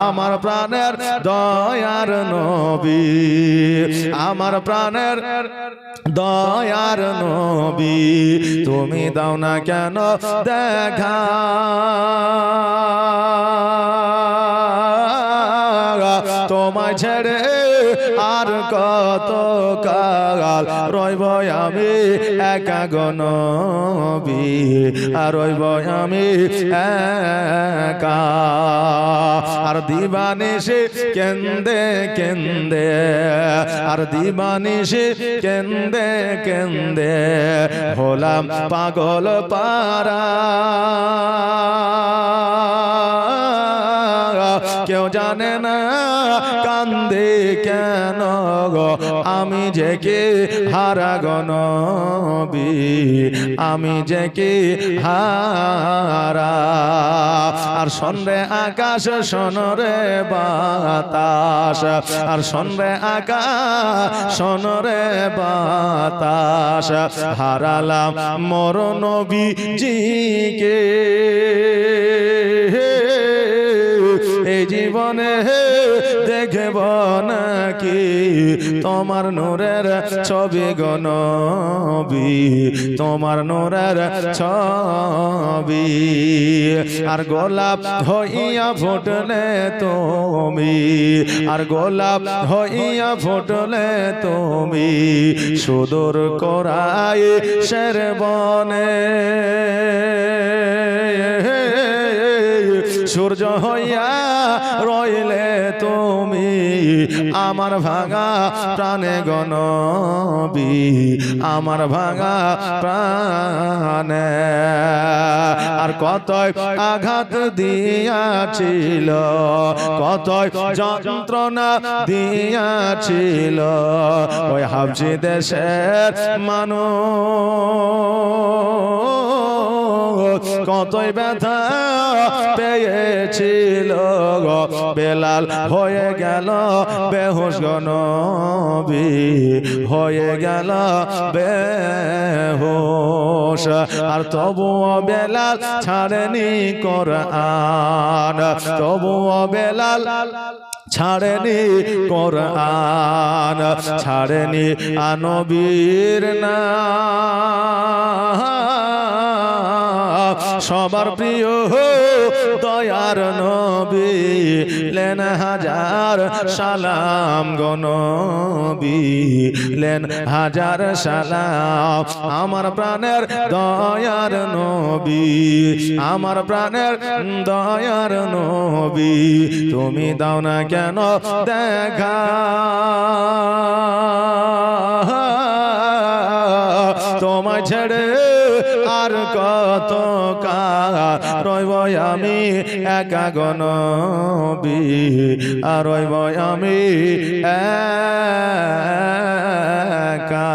আমার প্রাণের দয়ার নবী, আমার প্রাণের দয়ার নবী, তুমি দাও না কেন দেখা? তোমায় ছেড়ে আর কত কাল রইব আমি একা গনবি আর রইব আমি একা। আর দিবানিসে কেন্দে কেন্দে, আর দিবানিসে কেন্দে কেন্দে, হলাম পাগল পারা কেউ জানে না কান্দে কেন গো? আমি যে কে হারা আমি যে কে হারা? আর সন্ধ্যে আকাশ সনরে বাতাস। আর সন্ধ্যে আকাশ সনরে বাতাস। হারালাম মর নবী জিকে জীবনে দেখব নাকি তোমার নোরের ছবি গনবি তোমার নূরের ছবি। আর গোলাপ হইয়া ফুটলে তুমি, আর গোলাপ হইয়া ফুটলে তুমি, সুদূর করাই শের বনে। সূর্য হইয়া রইলে তুমি আমার ভাঙা প্রাণে গণবি, আমার ভাঙা প্রাণে। আর কত আঘাত দিয়াছিল কত যন্ত্রণা দিয়াছিল ওই হাবজি দেশের মানুষ। কতই ব্যথা গো বেলাল, হয়ে গেল বেহুশ গনবি হয়ে গেল বেহুশ। আর তবুও বেলাল ছাড়েনি কোরআন, তবুও বেলাল ছাড়েনি কোরআন, ছাড়েনি আনবীর না সবার প্রিয় দয়ার নবী, লেন হাজার সালাম গনবী, লেন হাজার সালাম আমার প্রাণের দয়ার নবী, আমার প্রাণের দয়ার নবী, তুমি দাও না কেন দেখা? তোমায় ছেড়ে আর কত রইব আমি একা গনবি আর রইব আমি একা।